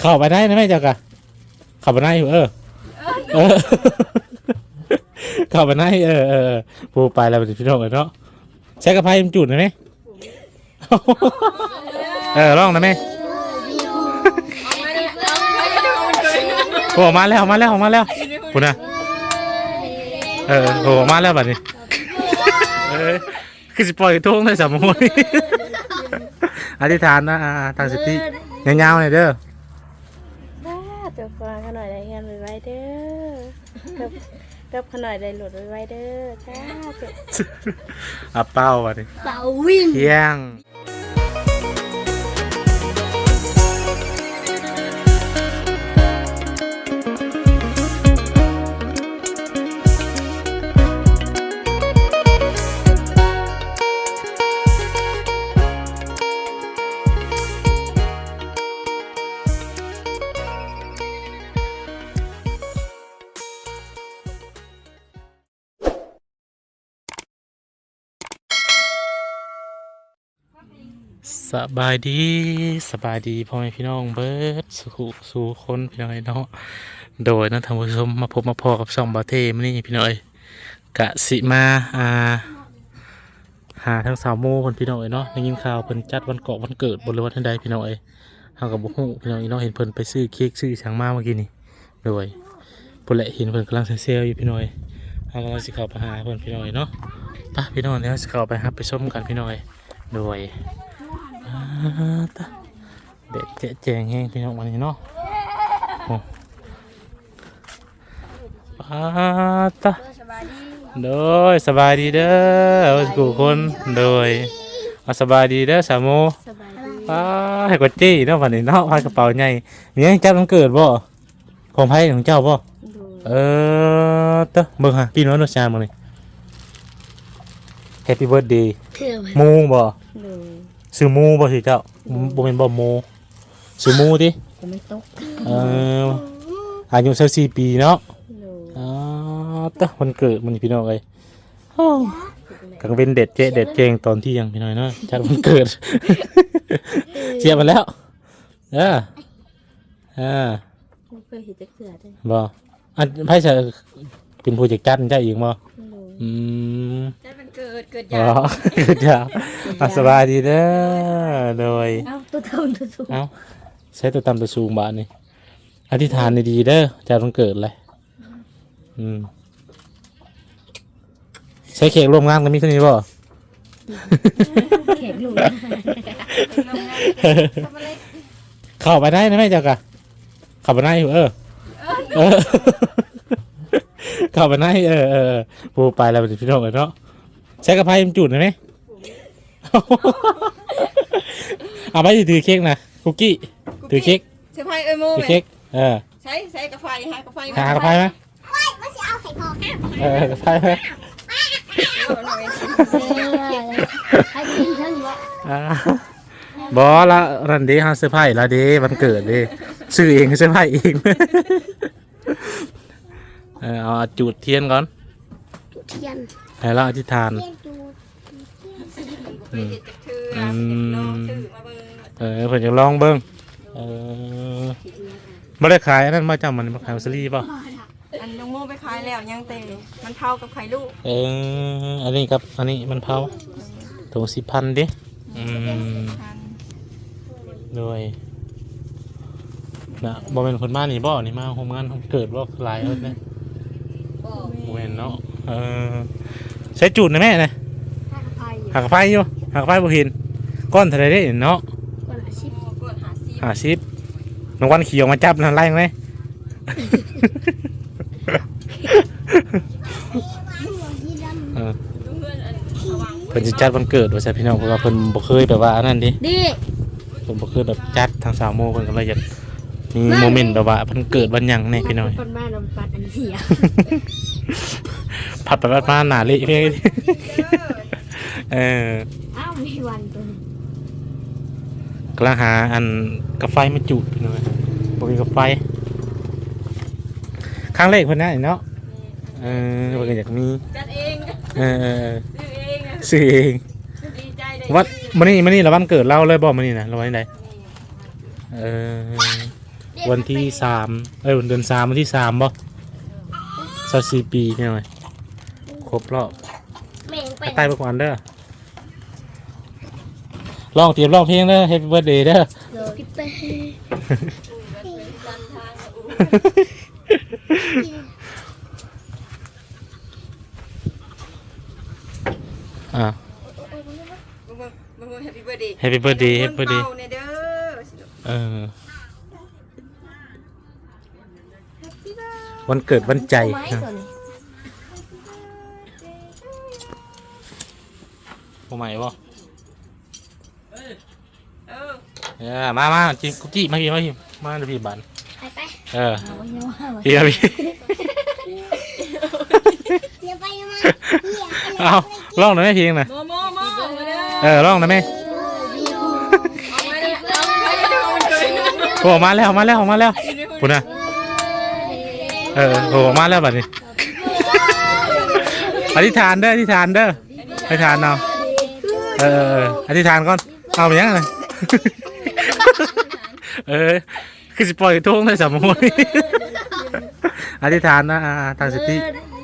เข้าไปได้นะแม่เจ้ากะเข้าไปได้อยู่เออเออเข้าไปได้เออเออเออพูดไปแล้วเป็นพี่น้องเลยเนาะใช้กระเพรามันจุดนะแม่เออลองนะแม่โอ้มาแล้วมาแล้วมาแล้วคุณนะเออโอ้มาแล้วบัดนี้เออคือสิปล่อยทุ่งเลยสามมุยอธิษฐานนะอ่าทางสติยาวๆหน่อยเด้อบ้า เจ้าฟังขน่อยได้เงินไว้เด้อกับกับขน่อยได้หลุดไว้เด้อจ้าเจ้าอะเป้าบัดนี้เป่าวิ่ง เที่ยง สบายดีสบายดีพ่อแม่พี่น้องเบิร์ดสู่สู่คนพี่น้องเนาะโดยนักทำผู้ชมมาพบมาพอกับช่องบาเทมนี่พี่น้อยกะสิมาอ่าหาทั้งสาวโมคนพี่น้อยเนาะได้ยินข่าวเพิ่นจัดวันเกาะวันเกิดบนเรือวันทันใดพี่น้อยเฮากับบุฮู้พี่น้อยเนาะเห็นเพิ่นไปซื้อเค้กซื้อช้างมาเมื่อกี้นี่โดยพุ่นแหละเห็นเพิ่นกำลังเซลล์อยู่พี่น้อยเฮากำลังสิเข้าไปหาเพิ่นพี่น้อยเนาะไปพี่น้องเดี๋ยวสิเข้าไปหาไปชมกันพี่น้อยโดย เด็ดเจ๊แจงแห้งพี่น้องวันนี้เนาะโอ้อ่าตะโดยสบายดีเด้อเอาสู่คนโดยเอาสบายดีเด้อสามโมสบายดีป้าให้กดจี้เนาะวันนี้เนาะพายกระเป๋าใหญ่มีให้เจ้าต้องเกิดบ่ของไพ่ของเจ้าบ่ดูเออเตะเบิ่งฮะพี่น้องนุชามึงนี่ Happy birthday เถื่อนมูบ่ดู ซื้อหมูบ่สิเจ้าบ่เป็นบ่หมูซื้อหมูติจะไม่ตกเอ่ออายุ24ปีเนาะดูอ๋อตะวันเกิดมันพี่น้องเอ้ยโอ้กังเป็นเด็ดเจ๊เด็ดเจงตอนที่ยังพี่น้อยเนาะจัดวันเกิดเชียร์มาแล้วเอออ่าไม่เคยเห็นจะเถื่อนเลยบ่อันไพ่จะเป็นผู้จัดการเจ้าเองบ่ดู อืมได้มันเกิดเกิดอ๋ยาอเกิดจ้าอะสบายดีเด้อโดย เอ้าตัวเท่าตัวสูงเอาใช้ตัวตำตัวสูงบาทนี่อธิษฐานดีๆเด้อจะต้องเกิดเลยอืมใช้เค้กร่วมงานกันมีเท่านี้บ่ แข็งหลุดเข้าไปได้นะแม่เจ้ากะเข้าไปได้อยู่เออเออ เข้าไปได้เออเออเออพูดไปแล้วเป็นพี่น้องเลยเนาะใช้กระเพราจุดนะไหมเอาไปถือเค้กนะคุกกี้ถือเค้กเซอร์ไพรส์เอ้ยโม่ถือไหมเค้กเออใช้ใช้กาแฟฮะกาแฟหากระเพราไหมเออกระเพราไหมให้กินทั้งหมดอ่าบอละรันเดีฮะเซอร์ไพรส์ละเดีวันเกิดเดีซื้อเองเซอร์ไพรส์เอง เออเอาจุดเทียนก่อนเทียนให้เราอธิษฐานอืมลองซื้อมาเบิ่งเออเพิ่นจะลองเบิ่งเออบ่ได้ขายอันนั้นมาจำมันมาขายมัสลีป่ะอันน้องโม่ไปขายแล้วยังเตะมันเท่ากับไข่ลูกเอออันนี้ครับ อันนี้มันเผาถุงสิพันดิอืมพันด้วยนะบ่เป็นคนบ้านนี่บ่นี่มาโฮมงานโฮมเกิดบ่หลายเอิ้นนะบ่ แม่นเนาะเออใช้จุดนะแม่นะถ้าไฟอยู่หักไฟอยู่หักไฟบ่เห็นก้อนเท่าไหร่เด้เนาะก็ละชิบโม่กดหาซีห้าสิบน้องวันขี่ออกมาจับนั่นไล่ไหม เออดูเพื่อนอันระวังเพิ่นจะจัดวันเกิดว่าใช่พี่น้องเพราะว่าเพิ่นบ่เคยแบบว่าอันนั้นดิ ดิเพิ่นบ่เคยแบบจัดทางสาวโมเพิ่นก็เลยอยากมีโมเมนต์แบบว่าเพิ่นเกิดวันหยังแน่พี่น้อย คนบ้านลำปัดอันเสีย ผัดไปผัดมาหนาเละเพี่นเอออ้าวมีวันตัวนึงกำลังหาอันกาแฟมาจุดพี่น้อยบ่มีกาแฟครั้งแรกเพิ่นได้เนาะเออเพิ่นก็อยากมีจัดเองเออเออเออซื้อเองซื้อเองดีใจได้วัดมื้อนี้มื้อนี้ละวันเกิดเราเลยบ่มื้อนี้นะเราไว้ไหนเออวันที่สามเอ้ยวันเดือนสามวันที่สามบ่สาสี่ปีเนี่ยหน่อยค รบรอบแม่งไปไปใต้ประกวันเด้อลองเตรียมร้องเพลงเด้อ Happy Birthday เด้อพี่เป้อ่ามึงมึงมึงมึงแฮปปี้เบิร์ดเดย์ Happy Birthday Happy เป่า Birthday เนี่ยเด้อสิลูก เออวันเกิดวันใจ ไม้นะตัวนี้ ใหม่บ่เออเออมามาจิกุจิมาพี่มาพี่มาเดี๋ยวพี่บันไปไปเออเอาไว้ว่าพี่มาพี่อย่าไปมาเอาลองหน่อยไหมเพลงน่ะโมโมโมมาเด้อเออลองหน่อยไหมเอามาเด้อเอาไปเด้อเอามันเกินโอ้มาแล้วมาแล้วมาแล้วปุ่นนะเออโอ้มาแล้วบัดนี้อธิษฐานเด้ออธิษฐานเด้ออธิษฐานเอา เออเออเอออธิษฐานก่อนเอาไปยังไงเออคือสิปล่อยทุ่งได้สามโมงอธิษฐานนะอ่าตั้งสติ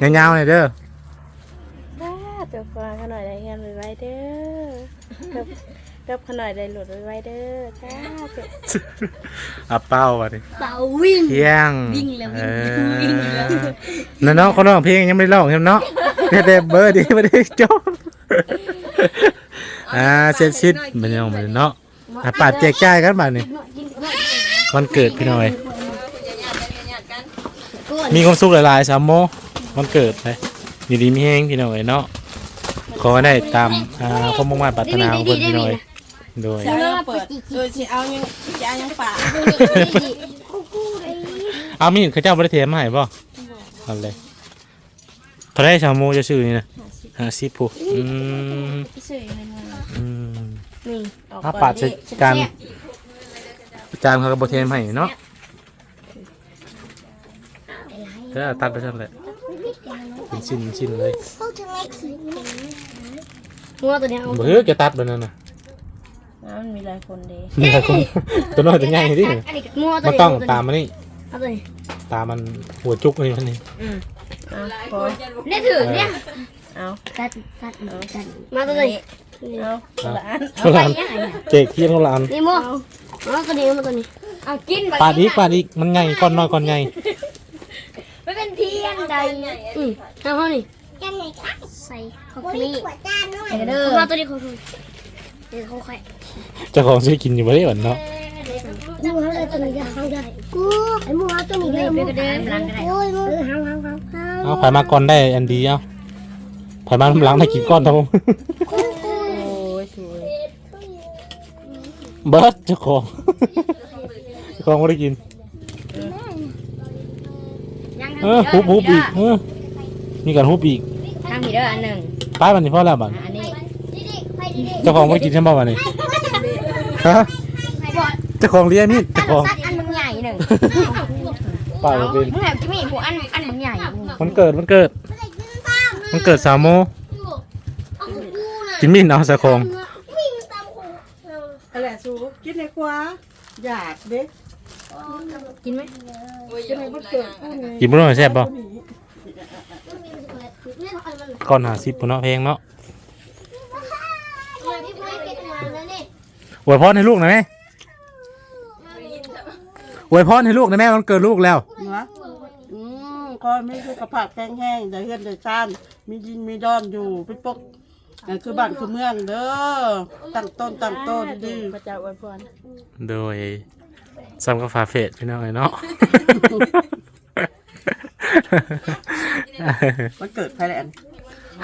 ยาวๆหน่อยเด้อบ้าเจ้าฟ้าขน่อยได้งานไว้เด้อกับกับขน่อยได้หลุดไว้เด้อจ้าเจ้าอับเป้าบัดนี้เป่าวิ่งเที่ยงวิ่งแล้ววิ่เองวิ่งแล้วอนั่นเนาะเขาร้องเพลงยังไม่ได้ร้องใช่ไหมเนาะแค่แต่เบอร์ดีไม่ได้จบ อ่าเสร็จสิ้นมันยังไม่เนาะอะปาดแจกจ่ายกันบัดนี้วันเกิดพี่หน่อย มีความสุขหลายๆสามโมวันเกิดเลยอยู่ดีมีแห้งพี่หน่อยเนาะขอได้ตามอ่าความมุ่งมั่นปรารถนาของคนพี่หน่อยโดยจะเอาเปิดโดยสิเอายังจะเอายังป่าเอามีเขาเจ้าบริเทมมาให้ป่ะเอาเลยเท่าไรสามโมจะซื้อนี่นะ ห้าสิบผู้อืมสื่อมันมาอืมนี่ออกถ้าก่อนปาดใช้นี่การจานเขาก็บริเทมให้เนาะเดี๋ยวตัดไปสั่นเลยเป็นชิ้นชิ้นเลยเขาจะไม่คิดงัวตัวนี้เอาบ่เฮ้ยแกตัดไปนั่นน่ะอ้าวมันมีหลายคนเด้นี่ครับคุณตัวน้อยตัวใหญ่ดิอันนี้งัวตัวมันนี้ต้องตามมันนี่เอาตัวนี้ตามมันหัวจุกนี่มันนี่เอาพอเนี่ยถือเนี่ย เอาตัดตัดตัดมาตัวนี้เอาคนละอันเขาลานเจกเที่ยงเขาลานนี่โมเอาตัวนี้มาตัวนี้เอากินไปปาดอีกปาดอีกมันไงก้อนน้อยก้อนไงไม่เป็นเทียนใดอืมเอาเขานี่ยังไงคะใส่ข้าวกลีเด้อมาตัวนี้เขาคือเดี๋ยวเขาใครเจ้าของซื้อกินอยู่บ่ได้หวันเนาะกูเขาเลยตัวนี้จะเข้าได้กูไอ้มูเอาตัวนี้ได้มูเดินหลังได้โอ้ยมูเออห้าวห้าวห้าวห้าวเอาไผมาก่อนได้อันดีเอา ไผมาทำหลังได้กินก้อนทำโอ้ยสวยเบิร์ดเจ้าของเจ้าของไม่ได้กิน ยังเออฮุบฮุบอีกเออมีการฮุบอีกทางผีเด้ออันหนึ่งป้ายบันนี้พ่อแล้วบันอันนี้เจ้าของไม่ได้กินใช่ไหมบันนี้ฮะเจ้าของเลี้ยงมีดเจ้าของสัตว์อันมึงใหญ่หนึ่งป้ายมันเป็นมึงแบบจิมี่ผู้อันอันมึงใหญ่ มันเกิดมันเกิด มันเกิดสามโมกินมีดเอาสะคองอะไรสูกินในคว้าอยากเด็กกินไหมโอ้ยอย่าเอามันเกิดกินบ่ได้แซ่บบ่ก้อนหาสิบเนาะเพลงเนาะอวยพรให้ลูกหน่อยไหมอวยพรให้ลูกหน่อยแม่มันเกิดลูกแล้วเนาะอืมก็ไม่สุขภาพแข็งแรงได้เฮือนได้ชาน มีดินมีดอนอยู่เป็นปกนั่นคือบ้านคือเมืองเด้อตั้งต้นตั้งต้นดีพระเจ้าอวยพรโดยซัมกับฟาเฟสพี่น้องไอ้เนาะ มันเกิดภายในอัน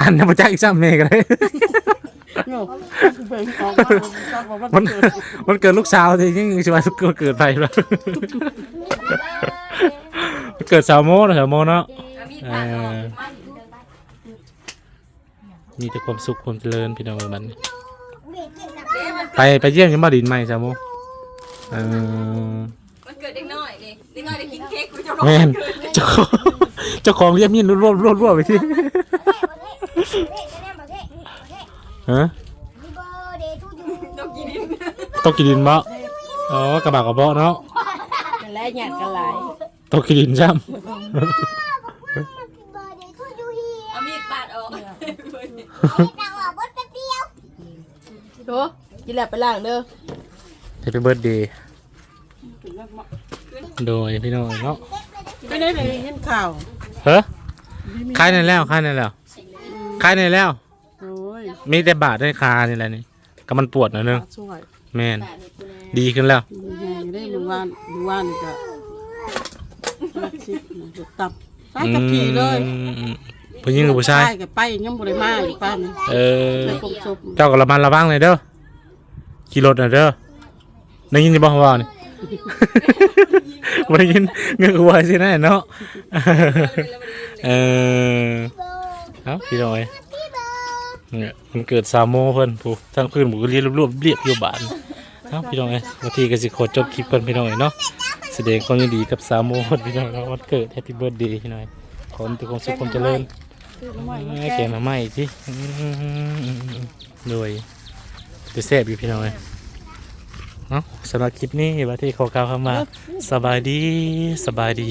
อันนั้นมาจากอีกซ้ำเมกันเลยโย่คือเป็นของมันมันเกิดมันเกิดลูกสาวทีนี้ชิวาเกิดไปแล้วมันเกิดสาวโมนะสาวโมเนาะเอามีดเอผ่าออกอ มีแต่ความสุขความเจริญพี่น้องมันเด้มันไปไปเยี่ยมยังบ่ดินใหม่สาวโมเออ มันเกิดเด็กน้อยนี่เด็กน้อยได้กินเค้กกูจะร้องแม่นเจ้าของเจ้าของเรียกมีดรวบรวบรวบไปที่ฮะต้องกินดินต้องกินดินบ่อ๋อกระบะกระเบาะเนาะนั่นแหละได้หยาดกันหลาย ตกขี้ดินจ้เอามีดปาดออก โถกินแล้วไปล้างเด้อำ Happy birthday โดยพี่น้องเนาะไม่ได้เลยเห็นข่าวเฮ้ยคายในแล้วคายในแล้วคายในแล้ว โอ้ยมีแต่บาดได้คานี่แหละนี่ก็มันปวดหน่อยนึงช่วยแม่นดีขึ้นแล้วมีแหงได้มือวานมือวานนี่ก็รักชิดนะตับตายกับขี่เลย อืมอืม ผู้หญิงหรือผู้ชายกับไปยังบ่ได้มาอยู่ป้านนี่เออ ไปกบศพเจ้าก็ระมัดระวังเลยเด้อขี่รถหน่อยเด้อได้ยินจะบอกว่านี่ บ่ได้ยินเงือกวัวสินะเนาะ เออเอาพี่น้อยเนี่ยมันเกิดสามโมงเพิ่นผู้ทั้งพื้นหมูก็เรียบรวบเรียบอยู่บ้านเอาพี่น้อยบางทีก็สิขอจบคลิปเพิ่นพี่น้อยเนาะแสดงความยินดีกับสามโมงเพิ่นพี่น้อยเนาะวันเกิดแฮปปี้เบิร์ดเดย์พี่น้อยขอให้ทุกคนสุขความเจริญ เอ้ยเก่งมาใหม่ที่รวยจะแซ่บอยู่พี่น้อยเนาะสำหรับคลิปนี้ว่าที่ขอกล่าวคำว่าสบายดีสบายดี